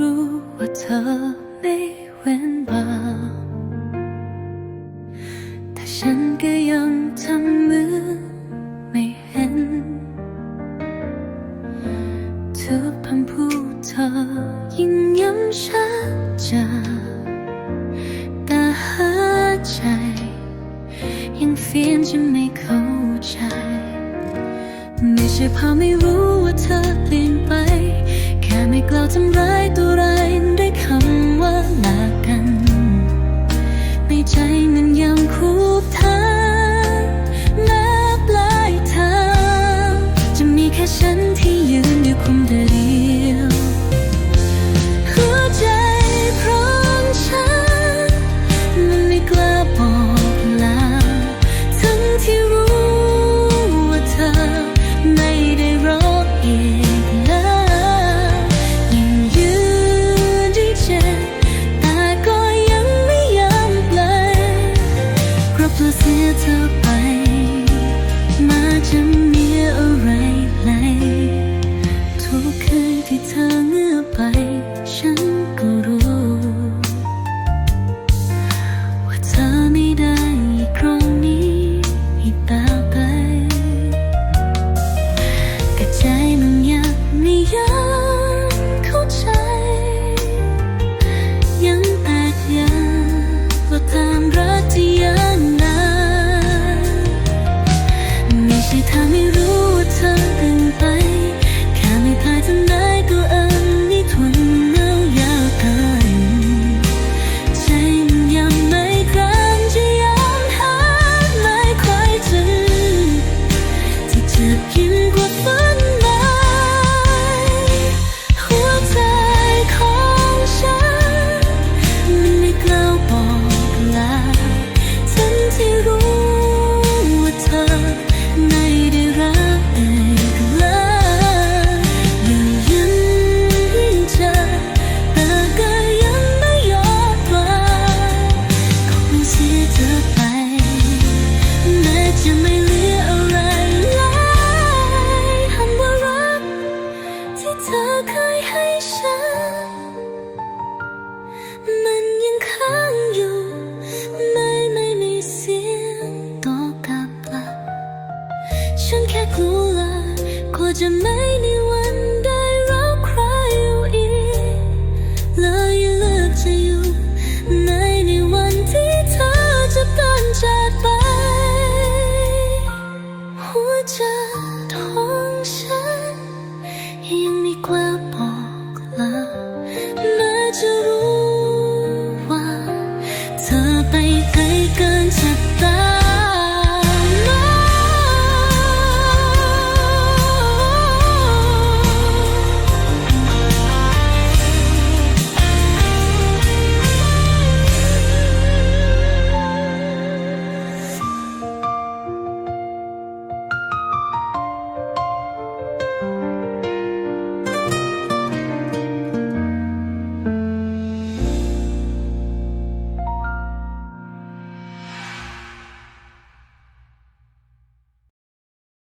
รู้ว่าเธอไม่เว้นบาปแต่ฉันก็ยังทำมือไม่เห็นทุกคำพูดเธอยิ่งย้ำชัดจนแต่หาใจยังเฟียนจะไม่เข้าใจ ไม่ใช่เพราะไม่รู้ว่าเธอเปลี่ยนไป ไม่กล่าวทำร้ายตัวร้ายด้วยคำว่าลากัน ในใจมันยัง เพราะเสียเธอไป มาจะมีอะไรเลยทุกคืนที่เธอเงือบไป ฉันก็รู้ว่ จะไม่เหลืออะไรเลยคำว่ารัก ที่เธอเคยให้ฉัน มันยังค้างอยู่ ไม่ไม่มีเสียงตอบกลับลับฉันแค่กลัวละกลัวจะไม่มีวั bagaikan setahun